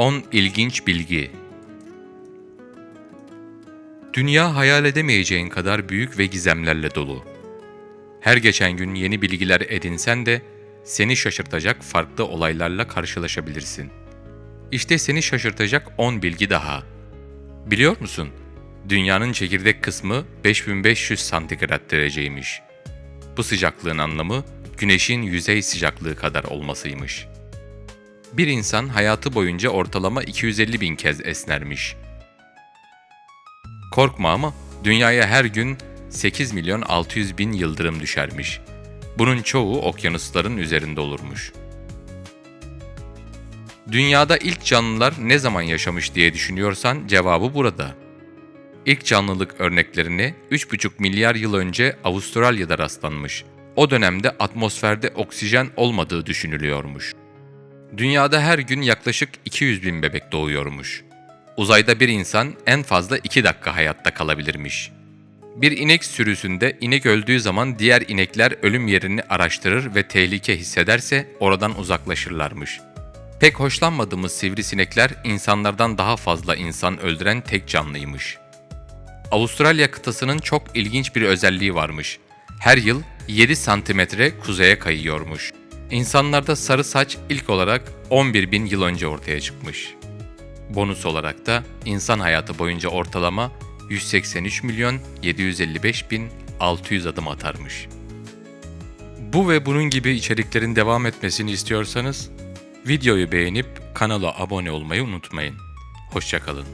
10 ilginç bilgi. Dünya hayal edemeyeceğin kadar büyük ve gizemlerle dolu. Her geçen gün yeni bilgiler edinsen de seni şaşırtacak farklı olaylarla karşılaşabilirsin. İşte seni şaşırtacak 10 bilgi daha. Biliyor musun? Dünyanın çekirdek kısmı 5500 santigrat dereceymiş. Bu sıcaklığın anlamı güneşin yüzey sıcaklığı kadar olmasıymış. Bir insan hayatı boyunca ortalama 250 bin kez esnermiş. Korkma ama dünyaya her gün 8 milyon 600 bin yıldırım düşermiş. Bunun çoğu okyanusların üzerinde olurmuş. Dünyada ilk canlılar ne zaman yaşamış diye düşünüyorsan cevabı burada. İlk canlılık örneklerine 3,5 milyar yıl önce Avustralya'da rastlanmış. O dönemde atmosferde oksijen olmadığı düşünülüyormuş. Dünyada her gün yaklaşık 200 bin bebek doğuyormuş. Uzayda bir insan en fazla 2 dakika hayatta kalabilirmiş. Bir inek sürüsünde inek öldüğü zaman diğer inekler ölüm yerini araştırır ve tehlike hissederse oradan uzaklaşırlarmış. Pek hoşlanmadığımız sivrisinekler insanlardan daha fazla insan öldüren tek canlıymış. Avustralya kıtasının çok ilginç bir özelliği varmış. Her yıl 7 santimetre kuzeye kayıyormuş. İnsanlarda sarı saç ilk olarak 11 bin yıl önce ortaya çıkmış. Bonus olarak da insan hayatı boyunca ortalama 183 milyon 755 bin 600 adım atarmış. Bu ve bunun gibi içeriklerin devam etmesini istiyorsanız videoyu beğenip kanala abone olmayı unutmayın. Hoşçakalın.